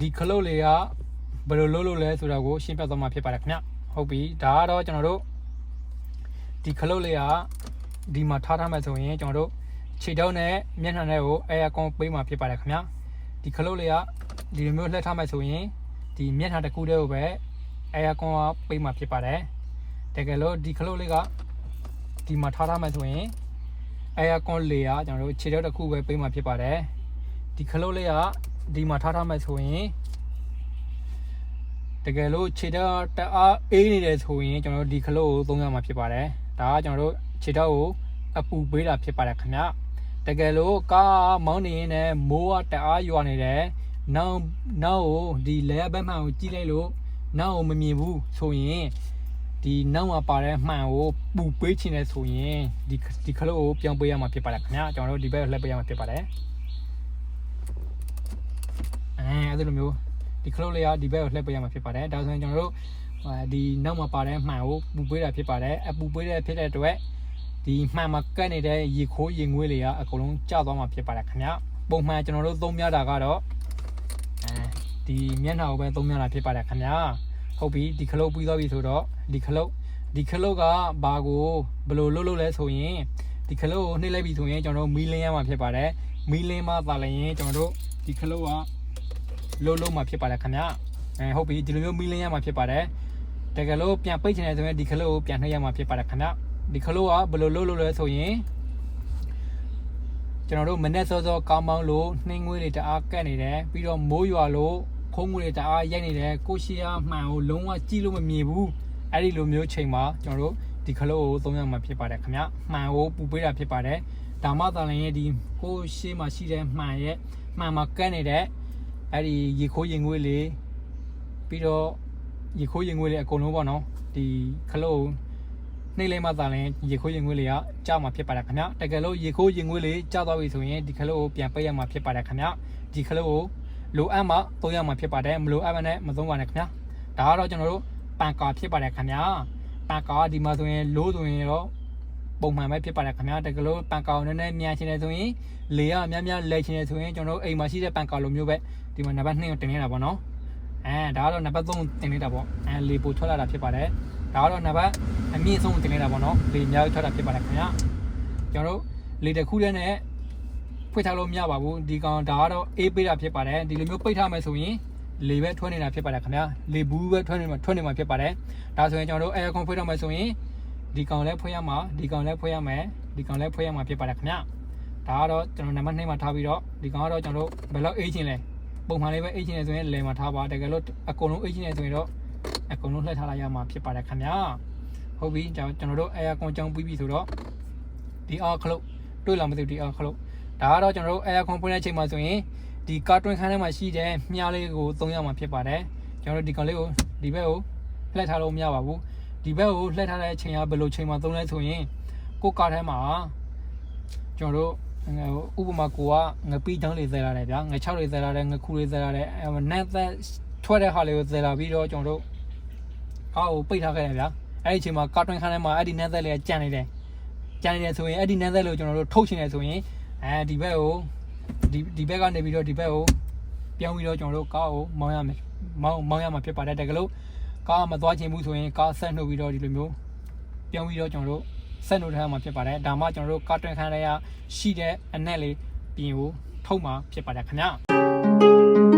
ဒီခလုတ်လေးကဘယ်လိုလုပ်လို့လဲဆိုတာကိုရှင်းပြသွားမှာဖြစ်ပါတယ်ခင်ဗျဟုတ်ပြီဒါကတော့ကျွန်တော်တို့ဒီခလုတ်လေးကဒီမှာထားထားမှဆိုရင်ကျွန်တော်တို့ခြေထောက်နဲ့မျက်နှာနဲ့ကိုအဲကွန်ပေးမှာဖြစ်ပါတယ်ခင်ဗျဒီခလုတ်လေးကဒီလိုမျိုးလှည့်ထားမှဆိုရင်ဒီမျက်နှာတစ်ခုတည်းကိုပဲအဲကွန်ကပေးမှာဖြစ်ပါတယ်တကယ်လို့ဒီခလုတ်လေးကဒီမှာထားထားမှဆိုရင်အဲကွန်လေးကကျွန်တော်တို့ခြေထောက်တစ်ခုပဲပေးမှာဖြစ်ပါတယ်ဒီခလုတ်လေးက ဒီမှာထားထားမှဆိုရင်တကယ်လို့ခြေထောက်တအားအေးနေတယ်ဆိုရင်ကျွန်တော်တို့ဒီခလုတ်ကိုသုံးရမှာဖြစ်ပါတယ်ဒါကကျွန်တော်တို့ခြေထောက်ကိုအပူပေးတာဖြစ်ပါတယ်ခင်ဗျတကယ်လို့ကားမောင်းနေရင်လည်းမိုးကတအားရွာနေတယ်နောက်နောက်ကိုဒီလဲဘက်မှန်ကိုကြည့်လိုက်လို့နောက်ကိုမမြင်ဘူးဆိုရင်ဒီနောက်မှာပါတဲ့မှန်ကိုပူပေးချင်တယ်ဆိုရင်ဒီဒီခလုတ်ကိုပြောင်းပေးရမှာဖြစ်ပါတယ်ခင်ဗျကျွန်တော်တို့ဒီဘက်ကိုလှည့်ပေးရမှာဖြစ်ပါတယ် အဲအဲ့လိုမျိုးဒီခလုတ်လေးကဒီဘက်ကိုလှည့်ပေးရမှာဖြစ်ပါတယ်ဒါဆိုရင်ကျွန်တော်တို့ဒီနောက်မှာပါတဲ့မှန်ကိုပူပေးတာဖြစ်ပါတယ်အပူပေးတဲ့ဖြစ်တဲ့အတွက်ဒီမှန်မှာကတ်နေတဲ့ရေခိုးရေငွေးတွေကအကုန်လုံးကျသွားမှာဖြစ်ပါတယ်ခင်ဗျပုံမှန်ကျွန်တော်တို့သုံးမြတာကတော့အဲဒီမျက်နှာကိုပဲသုံးမြတာဖြစ်ပါတယ်ခင်ဗျဟုတ်ပြီဒီခလုတ်ပြီးသွားပြီဆိုတော့ဒီခလုတ်ဒီခလုတ်ကဘာကိုဘယ်လိုလုပ်လို့လဲဆိုရင်ဒီခလုတ်ကိုနှိပ်လိုက်ပြီဆိုရင်ကျွန်တော်တို့မီးလင်းရမှာဖြစ်ပါတယ်မီးလင်းမှသာလည်းရင်ကျွန်တော်တို့ဒီခလုတ်က လုံးလုံးမှာဖြစ်ပါတယ်ခင်ဗျအဲဟုတ်ပြီဒီလိုမျိုးမီးလင်းရမှာဖြစ်ပါတယ်တကယ်လို့ပြန်ပိတ်ချင်တယ်ဆိုရင်ဒီခလုတ်ကိုပြန်နှိပ်ရမှာဖြစ်ပါတယ်ခင်ဗျဒီခလုတ်ကဘယ်လိုလုပ်လို့လဲဆိုရင်ကျွန်တော်တို့မနေ့စောစောကောင်းပေါင်းလို့နှင်းငွေးတွေတအားကက်နေတယ်ပြီးတော့မိုးရွာလို့ခုံးငွေတွေတအားရိုက်နေတယ်ကိုရှိရမှန်ကိုလုံးဝကြည့်လို့မမြင်ဘူးအဲ့ဒီလိုမျိုးချိန်မှာကျွန်တော်တို့ဒီခလုတ်ကိုသုံးရမှာဖြစ်ပါတယ်ခင်ဗျမှန်ကိုပူပေးတာဖြစ်ပါတယ်ဒါမှသာလည်းဒီကိုရှိမှရှိတဲ့မှန်ရဲ့မှန်မှာကက်နေတဲ့ အဲ့ဒီရေခိုးရင်ငွေးလေးပြီးတော့ရေခိုးရင်ငွေးလေးအကုန်လုံးပေါ့နော်ဒီခလုတ်နှိမ့်လေးမှသာရင်ရေခိုးရင်ငွေးလေးကကြောက်မှာဖြစ်ပါတယ်ခင်ဗျတကယ်လို့ရေခိုးရင်ငွေးလေးကြောက်သွားပြီဆိုရင်ဒီခလုတ်ကိုပြန်ပိတ်ရမှာဖြစ်ပါတယ်ခင်ဗျဒီခလုတ်ကိုလိုအပ်မှသုံးရမှာဖြစ်ပါတယ်မလိုအပ်မှလည်းမသုံးပါနဲ့ခင်ဗျဒါကတော့ကျွန်တော်တို့ပန်ကာဖြစ်ပါတယ်ခင်ဗျပန်ကာဒီမှာဆိုရင်လိုးဆိုရင်တော့ ပုံမှန်ပဲဖြစ်ပါတယ်ခင်ဗျတကယ်လို့ပန်ကာကိုနည်းနည်းမြန်ချင်တယ်ဆိုရင်လေကများများလဲချင်တယ်ဆိုရင်ကျွန်တော်တို့အိမ်မှာရှိတဲ့ပန်ကာလိုမျိုးပဲဒီမှာနံပါတ်2ကိုတင်နေတာပေါ့နော်အဲဒါကတော့နံပါတ်3တင်နေတာပေါ့အဲလေပိုထွက်လာတာဖြစ်ပါတယ်ဒါကတော့နံပါတ်အမြင့်ဆုံးတင်နေတာပေါ့နော်လေအများကြီးထွက်တာဖြစ်ပါတယ်ခင်ဗျာကျွန်တော်တို့လေတစ်ခုတည်းနဲ့ဖွင့်ထားလို့မရပါဘူးဒီကောင်ဒါကတော့အေးပေးတာဖြစ်ပါတယ်ဒီလိုမျိုးပိတ်ထားမယ်ဆိုရင်လေပဲထွက်နေတာဖြစ်ပါတယ်ခင်ဗျာလေဘူးပဲထွက်နေမှာထွက်နေမှာဖြစ်ပါတယ်ဒါဆိုရင်ကျွန်တော်တို့အဲကွန်ဖွင့်ထားမယ်ဆိုရင် ဒီကောင်လည်းဖွင့်ရမှာဒီကောင်လည်းဖွင့်ရမယ်ဒီကောင်လည်းဖွင့်ရမှာဖြစ်ပါတယ်ခင်ဗျာဒါကတော့ကျွန်တော်နံပါတ်2မှာထားပြီးတော့ဒီကောင်ကတော့ကျွန်တော်တို့ဘယ်လောက်အေးချင်လဲပုံမှန်လေးပဲအိတ်ချင်နေဆိုရင်လဲမှာထားပါတကယ်လို့အကုန်လုံးအိတ်ချင်နေဆိုရင်တော့အကုန်လုံးလှည့်ထားလိုက်ရမှာဖြစ်ပါတယ်ခင်ဗျာဟုတ်ပြီကျွန်တော်တို့အဲအကွန်ကြောင်းပြီးပြီဆိုတော့ဒီအာခလုတ်တွေ့လာမသိဘူးဒီအာခလုတ်ဒါကတော့ကျွန်တော်တို့အဲအကွန်ပွင့်တဲ့ချိန်မှာဆိုရင်ဒီကာတွင်ခန်းထဲမှာရှိတဲ့မြားလေးကိုသုံးရမှာဖြစ်ပါတယ်ကျွန်တော်တို့ဒီကောင်လေးကိုဒီဘက်ကိုလှည့်ထားလို့မရပါဘူး ဒီဘက်ကိုလှည့်ထားတဲ့ချိန်ကဘယ်လိုချိန်မှာသုံးလဲဆိုရင်ကိုကားထဲမှာကျွန်တော်တို့ငါဥပမာကိုကငပီးချောင်းလေးသဲလာတယ်ဗျာငချောက်လေးသဲလာတယ်ငခုလေးသဲလာတယ်အဲနက်သက်ထွက်တဲ့ဟာလေးကိုသဲလာပြီးတော့ကျွန်တော်တို့ကားကိုပိတ်ထားခဲ့တယ်ဗျာအဲ့ဒီအချိန်မှာကာတွင်ခန်းထဲမှာအဲ့ဒီနက်သက်လေးကကြံနေတယ်ကြံနေတယ်ဆိုရင်အဲ့ဒီနက်သက်လေးကိုကျွန်တော်တို့ထုတ်ချင်တယ်ဆိုရင်အဲဒီဘက်ကိုဒီဒီဘက်ကနေပြီးတော့ဒီဘက်ကိုပြောင်းပြီးတော့ကျွန်တော်တို့ကားကိုမောင်းရမယ်မောင်းမောင်းရမှာဖြစ်ပါတယ်တကယ်လို့ ကားမသွားချင်ဘူးဆိုရင်ကားဆက်နှုတ်ပြီးတော့ဒီလိုမျိုးပြောင်းပြီးတော့ကျွန်တော်တို့ဆက်နှုတ်ထားမှာဖြစ်ပါတယ်ဒါမှကျွန်တော်တို့ကာတွင်ခန်းထဲကရှိတဲ့အနက်လေးပြင်ကိုထုတ်မှာဖြစ်ပါတယ်ခင်ဗျာ